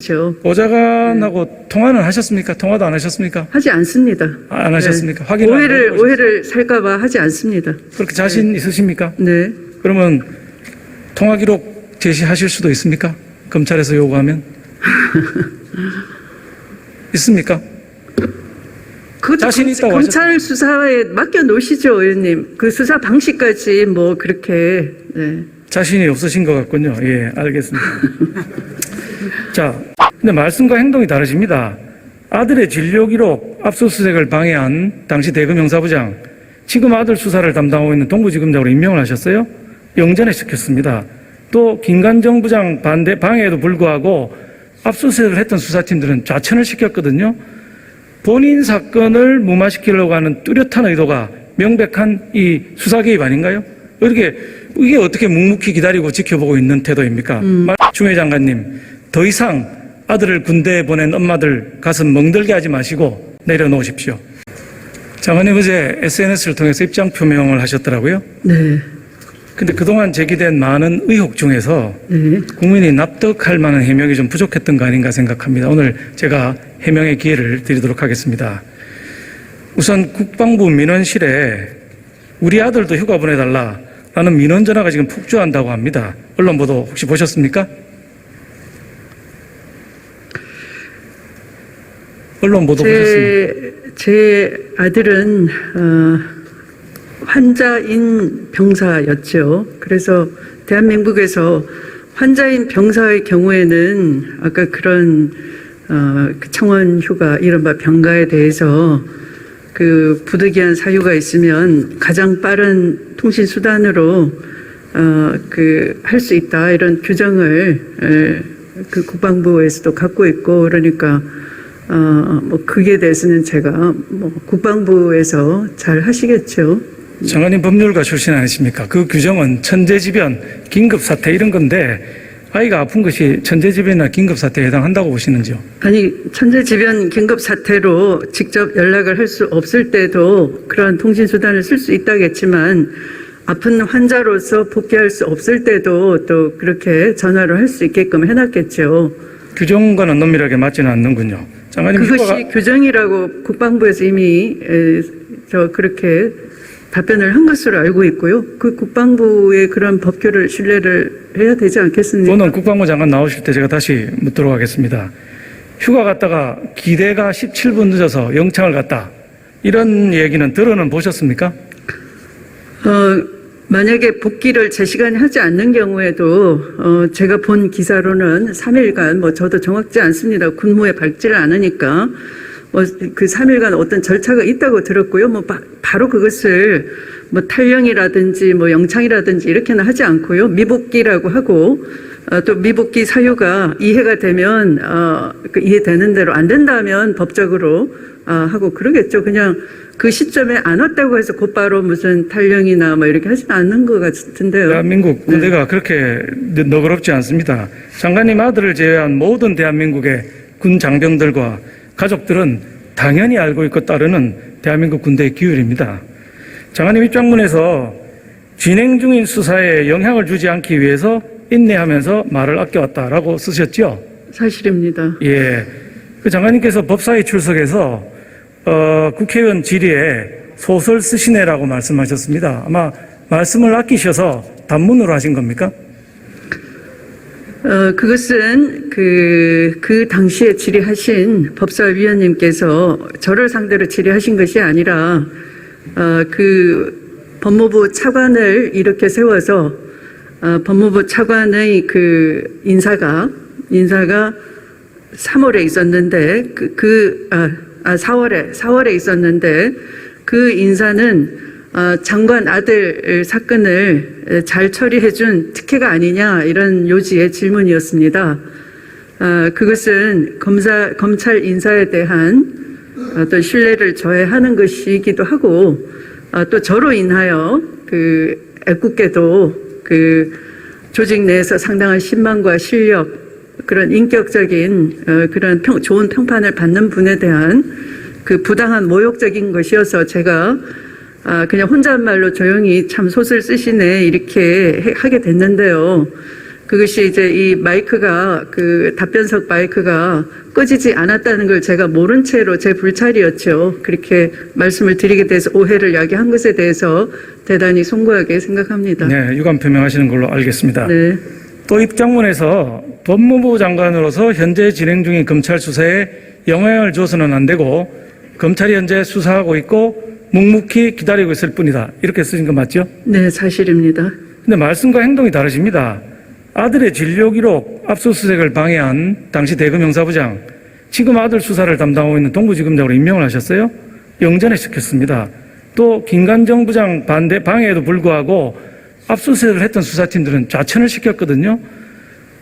그렇죠. 보좌관하고 통화는 하셨습니까? 통화도 안 하셨습니까? 하지 않습니다. 아, 안 하셨습니까? 확인 네. 오해를 오해를 살까봐 하지 않습니다. 그렇게 자신 있으십니까? 네. 그러면 통화 기록 제시하실 수도 있습니까? 검찰에서 요구하면 있습니까? 그것도 자신 검- 있다고 검찰 수사에 맡겨 놓으시죠, 의원님. 그 수사 방식까지 뭐 그렇게 네. 자신이 없으신 것 같군요. 예, 알겠습니다. 자, 근데 말씀과 행동이 다르십니다. 아들의 진료 기록 압수수색을 방해한 당시 대검 형사부장, 지금 아들 수사를 담당하고 있는 동부지검장으로 임명을 하셨어요. 영전에 시켰습니다. 또 김관정 부장 반대 방해에도 불구하고 압수수색을 했던 수사팀들은 좌천을 시켰거든요. 본인 사건을 무마시키려고 하는 뚜렷한 의도가 명백한 이 수사 개입 아닌가요? 이렇게 이게 어떻게 묵묵히 기다리고 지켜보고 있는 태도입니까? 말- 중회 장관님, 더 이상 아들을 군대에 보낸 엄마들 가슴 멍들게 하지 마시고 내려놓으십시오. 장관님 어제 SNS를 통해서 입장 표명을 하셨더라고요. 네. 근데 그동안 제기된 많은 의혹 중에서 네. 국민이 납득할 만한 해명이 좀 부족했던 거 아닌가 생각합니다. 오늘 제가 해명의 기회를 드리도록 하겠습니다. 우선 국방부 민원실에 우리 아들도 휴가 보내달라라는 민원 전화가 지금 폭주한다고 합니다. 언론 보도 혹시 보셨습니까? 언론 보도 보셨습니까? 제, 제 아들은 어, 환자인 병사였죠. 그래서 대한민국에서 환자인 병사의 경우에는 아까 그런 어, 그 청원 휴가 이른바 병가에 대해서 그 부득이한 사유가 있으면 가장 빠른 통신 수단으로 어, 그 할 수 있다 이런 규정을 에, 그 국방부에서도 갖고 있고 그러니까 어, 뭐 그게 대해서는 제가 뭐 국방부에서 잘 하시겠죠. 장관님 법률가 출신 아니십니까? 그 규정은 천재지변, 긴급사태 이런 건데 아이가 아픈 것이 천재지변이나 긴급사태에 해당한다고 보시는지요? 아니 천재지변 긴급 사태로 직접 연락을 할 수 없을 때도 그러한 통신 수단을 쓸 수 있다겠지만 아픈 환자로서 복귀할 수 없을 때도 또 그렇게 전화를 할 수 있게끔 해놨겠죠. 규정과는 엄밀하게 맞지는 않는군요. 장관님 그것이 휴가가 규정이라고 국방부에서 이미 에, 저 그렇게 답변을 한 것으로 알고 있고요. 그 국방부의 그런 법규를 신뢰를 해야 되지 않겠습니까? 오늘 국방부 장관 나오실 때 제가 다시 묻도록 하겠습니다. 휴가 갔다가 기대가 17분 늦어서 영창을 갔다. 이런 얘기는 들어는 보셨습니까? 어, 만약에 복귀를 제 시간에 하지 않는 경우에도 어, 제가 본 기사로는 3일간 뭐 저도 정확지 않습니다. 군무에 밝지를 않으니까 뭐그 3일간 어떤 절차가 있다고 들었고요. 뭐 바, 로 그것을 뭐 탈령이라든지 뭐 영창이라든지 이렇게는 하지 않고요. 미복귀라고 하고 어, 또 미복귀 사유가 이해가 되면 어, 그 이해되는 대로 안 된다면 법적으로 어, 하고 그러겠죠. 그냥 그 시점에 안 왔다고 해서 곧바로 무슨 탈령이나 뭐 이렇게 하지는 않는 것 같은데요. 대한민국 군대가 그렇게 너- 너그럽지 않습니다. 장관님 아들을 제외한 모든 대한민국의 군 장병들과 가족들은 당연히 알고 있고 따르는 대한민국 군대의 기율입니다. 장관님 입장문에서 진행 중인 수사에 영향을 주지 않기 위해서 인내하면서 말을 아껴왔다라고 쓰셨죠? 사실입니다. 예. 그 장관님께서 법사위 출석해서 어, 국회의원 질의에 소설 쓰시네라고 말씀하셨습니다. 아마 말씀을 아끼셔서 단문으로 하신 겁니까? 어, 그것은 그, 그 당시에 질의하신 법사위원님께서 저를 상대로 질의하신 것이 아니라, 어, 그 법무부 차관을 이렇게 세워서, 어, 법무부 차관의 그 인사가, 인사가 3월에 있었는데, 그, 그, 아, 아, 4월에, 4월에 있었는데, 그 인사는 어, 장관 아들 사건을 잘 처리해준 특혜가 아니냐 이런 요지의 질문이었습니다. 어, 그것은 검사 검찰 인사에 대한 어떤 신뢰를 저해하는 것이기도 하고 어, 또 저로 인하여 그 애꿎게도 그 조직 내에서 상당한 신망과 실력 그런 인격적인 어, 그런 평, 좋은 평판을 받는 분에 대한 그 부당한 모욕적인 것이어서 제가 아, 그냥 혼잣말로 조용히 참 소설 쓰시네 이렇게 해- 하게 됐는데요. 그것이 이제 이 마이크가 그 답변석 마이크가 꺼지지 않았다는 걸 제가 모른 채로 제 불찰이었죠. 그렇게 말씀을 드리게 돼서 오해를 야기한 것에 대해서 대단히 송구하게 생각합니다. 네, 유감 표명하시는 걸로 알겠습니다. 네. 또 입장문에서 법무부 장관으로서 현재 진행 중인 검찰 수사에 영향을 줘서는 안 되고 검찰이 현재 수사하고 있고 묵묵히 기다리고 있을 뿐이다. 이렇게 쓰신 거 맞죠? 네, 사실입니다. 근데 말씀과 행동이 다르십니다. 아들의 진료 기록 압수수색을 방해한 당시 대검 형사부장 지금 아들 수사를 담당하고 있는 동부지검장으로 임명을 하셨어요. 영전에 시켰습니다. 또 김관정 부장 반대 방해에도 불구하고 압수수색을 했던 수사팀들은 좌천을 시켰거든요.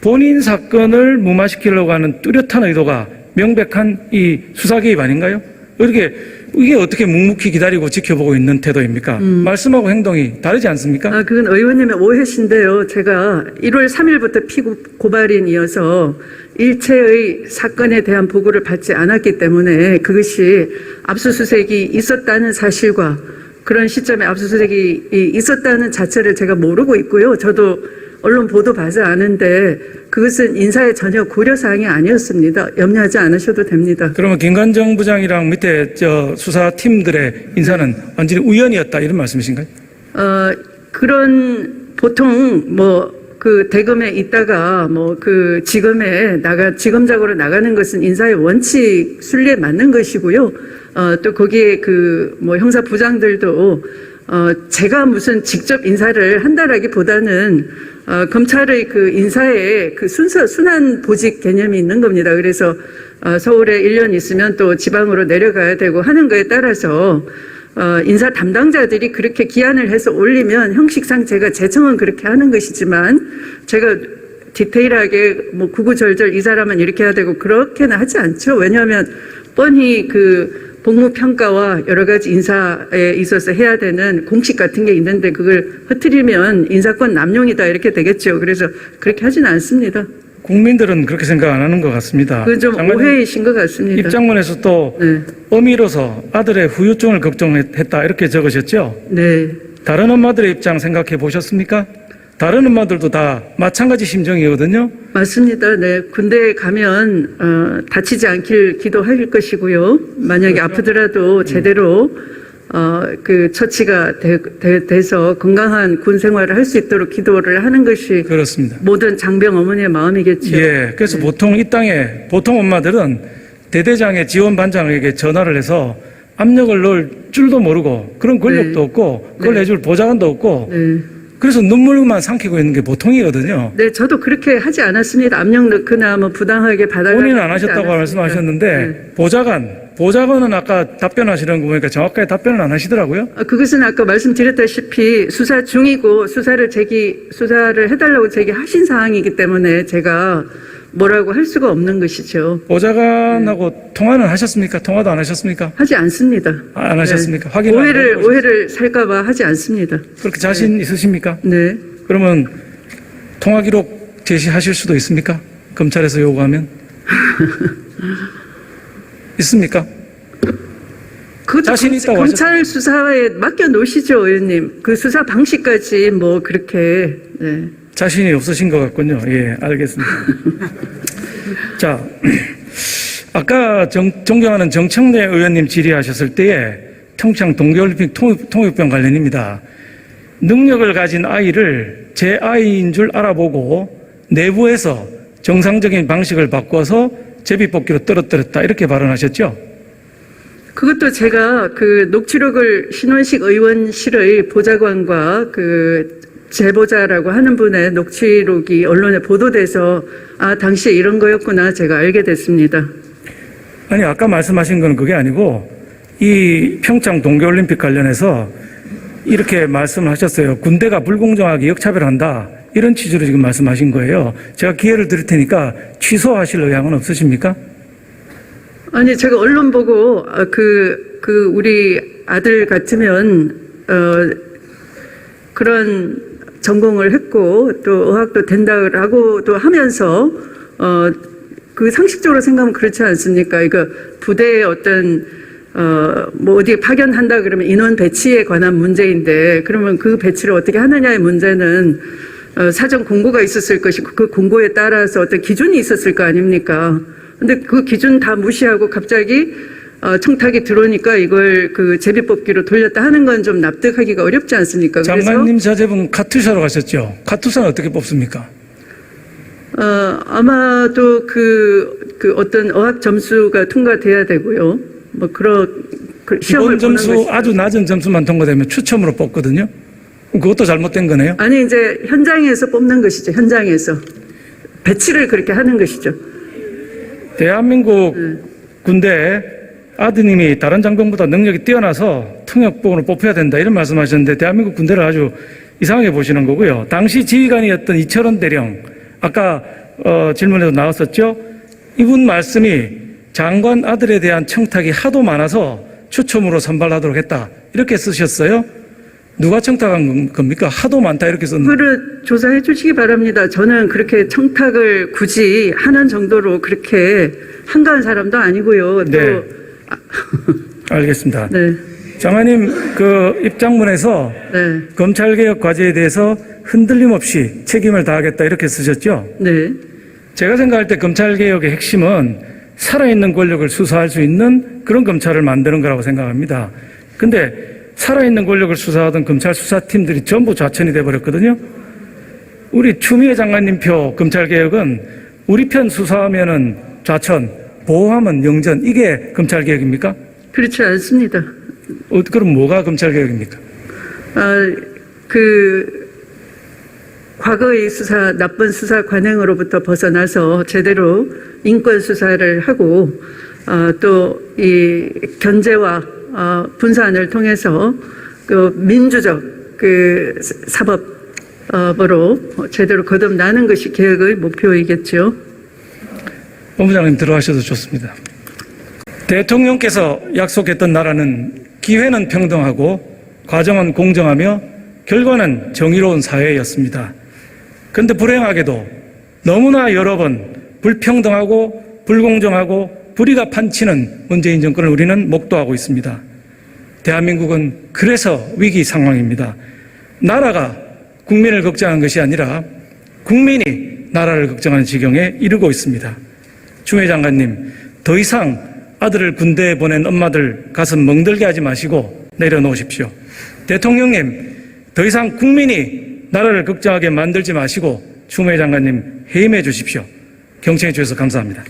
본인 사건을 무마시키려고 하는 뚜렷한 의도가 명백한 이 수사 개입 아닌가요? 이렇게 이게 어떻게 묵묵히 기다리고 지켜보고 있는 태도입니까? 말씀하고 행동이 다르지 않습니까? 아, 그건 의원님의 오해신데요. 제가 1월 3일부터 피고 고발인이어서 일체의 사건에 대한 보고를 받지 않았기 때문에 그것이 압수수색이 있었다는 사실과 그런 시점에 압수수색이 이- 있었다는 자체를 제가 모르고 있고요. 저도 언론 보도 봐서 아는데 그것은 인사에 전혀 고려사항이 아니었습니다. 염려하지 않으셔도 됩니다. 그러면 김관정 부장이랑 밑에 저 수사팀들의 인사는 완전히 우연이었다 이런 말씀이신가요? 어, 그런 보통 뭐 그 대검에 있다가 뭐 그 지검에 나가 지검장으로 나가는 것은 인사의 원칙 순리에 맞는 것이고요. 어, 또 거기에 그 뭐 형사 부장들도 어, 제가 무슨 직접 인사를 한다라기보다는 어, 검찰의 그 인사에 그 순서 순환 보직 개념이 있는 겁니다. 그래서 어, 서울에 1년 있으면 또 지방으로 내려가야 되고 하는 거에 따라서 어, 인사 담당자들이 그렇게 기한을 해서 올리면 형식상 제가 제청은 그렇게 하는 것이지만 제가 디테일하게 뭐 구구절절 이 사람은 이렇게 해야 되고 그렇게는 하지 않죠. 왜냐하면 뻔히 그 복무 평가와 여러 가지 인사에 있어서 해야 되는 공식 같은 게 있는데 그걸 흐트리면 인사권 남용이다 이렇게 되겠죠. 그래서 그렇게 하지는 않습니다. 국민들은 그렇게 생각 안 하는 것 같습니다. 그건 좀 장관님, 오해이신 것 같습니다. 입장문에서 또 네, 어미로서 아들의 후유증을 걱정했다 이렇게 적으셨죠? 네. 다른 엄마들의 입장 생각해 보셨습니까? 다른 엄마들도 다 마찬가지 심정이거든요. 맞습니다. 네. 군대에 가면, 어, 다치지 않길 기도할 것이고요. 만약에 그렇죠. 아프더라도 제대로, 어, 그 처치가 돼, 서 건강한 군 생활을 할 수 있도록 기도를 하는 것이 그렇습니다. 모든 장병 어머니의 마음이겠죠. 예, 그래서 보통 이 땅에 보통 엄마들은 대대장의 지원 반장에게 전화를 해서 압력을 넣을 줄도 모르고 그런 권력도 네. 없고 그걸 네. 해줄 보좌관도 없고 네. 그래서 눈물만 삼키고 있는 게 보통이거든요. 네, 저도 그렇게 하지 않았습니다. 압력 넣거나 뭐 부당하게 받아가 본인은 안 하셨다고 말씀하셨는데 보좌관, 보좌관은 아까 답변하시는 거 보니까 정확하게 답변을 안 하시더라고요. 아, 그것은 아까 말씀드렸다시피 수사 중이고 수사를 제기 수사를 해달라고 제기하신 사항이기 때문에 제가 뭐라고 할 수가 없는 것이죠. 보좌관하고 통화는 하셨습니까? 통화도 안 하셨습니까? 하지 않습니다. 아, 안 하셨습니까? 확인 오해를 오해를 살까봐 하지 않습니다. 그렇게 자신 있으십니까? 네. 그러면 통화 기록 제시하실 수도 있습니까? 검찰에서 요구하면 있습니까? 그것도 자신 검- 있다고 검찰 수사에 맡겨 놓으시죠, 의원님. 그 수사 방식까지 뭐 그렇게 네. 자신이 없으신 것 같군요. 예, 알겠습니다. 자, 아까 정, 존경하는 정청래 의원님 질의하셨을 때에 평창 동계올림픽 통역, 통역병 관련입니다. 능력을 가진 아이를 제 아이인 줄 알아보고 내부에서 정상적인 방식을 바꿔서 제비뽑기로 떨어뜨렸다 이렇게 발언하셨죠? 그것도 제가 그 녹취록을 신원식 의원실의 보좌관과 그 제보자라고 하는 분의 녹취록이 언론에 보도돼서 아 당시에 이런 거였구나 제가 알게 됐습니다. 아니 아까 말씀하신 건 그게 아니고 이 평창 동계올림픽 관련해서 이렇게 말씀을 하셨어요. 군대가 불공정하게 역차별한다. 이런 취지로 지금 말씀하신 거예요. 제가 기회를 드릴 테니까 취소하실 의향은 없으십니까? 아니 제가 언론 보고 그그 우리 아들 같으면 어 그런 전공을 했고 또 의학도 된다라고도 하면서 어 그 상식적으로 생각하면 그렇지 않습니까? 이거 부대의 어떤 어뭐 어디 파견한다 그러면 인원 배치에 관한 문제인데 그러면 그 배치를 어떻게 하느냐의 문제는 어, 사전 공고가 있었을 것이고 그 공고에 따라서 어떤 기준이 있었을 거 아닙니까? 근데 그 기준 다 무시하고 갑자기 어, 청탁이 들어오니까 이걸 그 제비뽑기로 돌렸다 하는 건 좀 납득하기가 어렵지 않습니까? 그래서 장관님 자제분 카투샤로 가셨죠. 카투사는 어떻게 뽑습니까? 어, 아마도 그, 그 어떤 어학 점수가 통과돼야 되고요. 뭐 그런 그 시험을 기본 보는 점수 것이 아주 낮은 점수만 통과되면 추첨으로 뽑거든요. 그것도 잘못된 거네요. 아니 이제 현장에서 뽑는 것이죠. 현장에서 배치를 그렇게 하는 것이죠. 대한민국 군대 아드님이 다른 장병보다 능력이 뛰어나서 통역복으로 뽑혀야 된다 이런 말씀하셨는데 대한민국 군대를 아주 이상하게 보시는 거고요. 당시 지휘관이었던 이철원 대령 아까 어, 질문에도 나왔었죠. 이분 말씀이 장관 아들에 대한 청탁이 하도 많아서 추첨으로 선발하도록 했다 이렇게 쓰셨어요. 누가 청탁한 겁니까? 하도 많다 이렇게 썼는데 그거를 조사해 주시기 바랍니다. 저는 그렇게 청탁을 굳이 하는 정도로 그렇게 한가한 사람도 아니고요. 또 네. 알겠습니다. 네, 장관님 그 입장문에서 네, 검찰개혁 과제에 대해서 흔들림 없이 책임을 다하겠다 이렇게 쓰셨죠. 네. 제가 생각할 때 검찰개혁의 핵심은 살아있는 권력을 수사할 수 있는 그런 검찰을 만드는 거라고 생각합니다. 근데 살아있는 권력을 수사하던 검찰 수사팀들이 전부 좌천이 돼버렸거든요. 우리 추미애 장관님 표 검찰개혁은 우리 편 수사하면은 좌천, 보호하면 영전 이게 검찰 개혁입니까? 그렇지 않습니다. 어, 그럼 뭐가 검찰 개혁입니까? 아, 그 과거의 수사 나쁜 수사 관행으로부터 벗어나서 제대로 인권 수사를 하고 어, 또이 견제와 어, 분산을 통해서 그 민주적 그 사법으로 제대로 거듭나는 것이 개혁의 목표이겠죠. 본부장님 들어가셔도 좋습니다. 대통령께서 약속했던 나라는 기회는 평등하고 과정은 공정하며 결과는 정의로운 사회였습니다. 그런데 불행하게도 너무나 여러 번 불평등하고 불공정하고 불의가 판치는 문재인 정권을 우리는 목도하고 있습니다. 대한민국은 그래서 위기 상황입니다. 나라가 국민을 걱정한 것이 아니라 국민이 나라를 걱정하는 지경에 이르고 있습니다. 추미애 장관님, 더 이상 아들을 군대에 보낸 엄마들 가슴 멍들게 하지 마시고 내려놓으십시오. 대통령님, 더 이상 국민이 나라를 걱정하게 만들지 마시고 추미애 장관님 해임해 주십시오. 경청해 주셔서 감사합니다.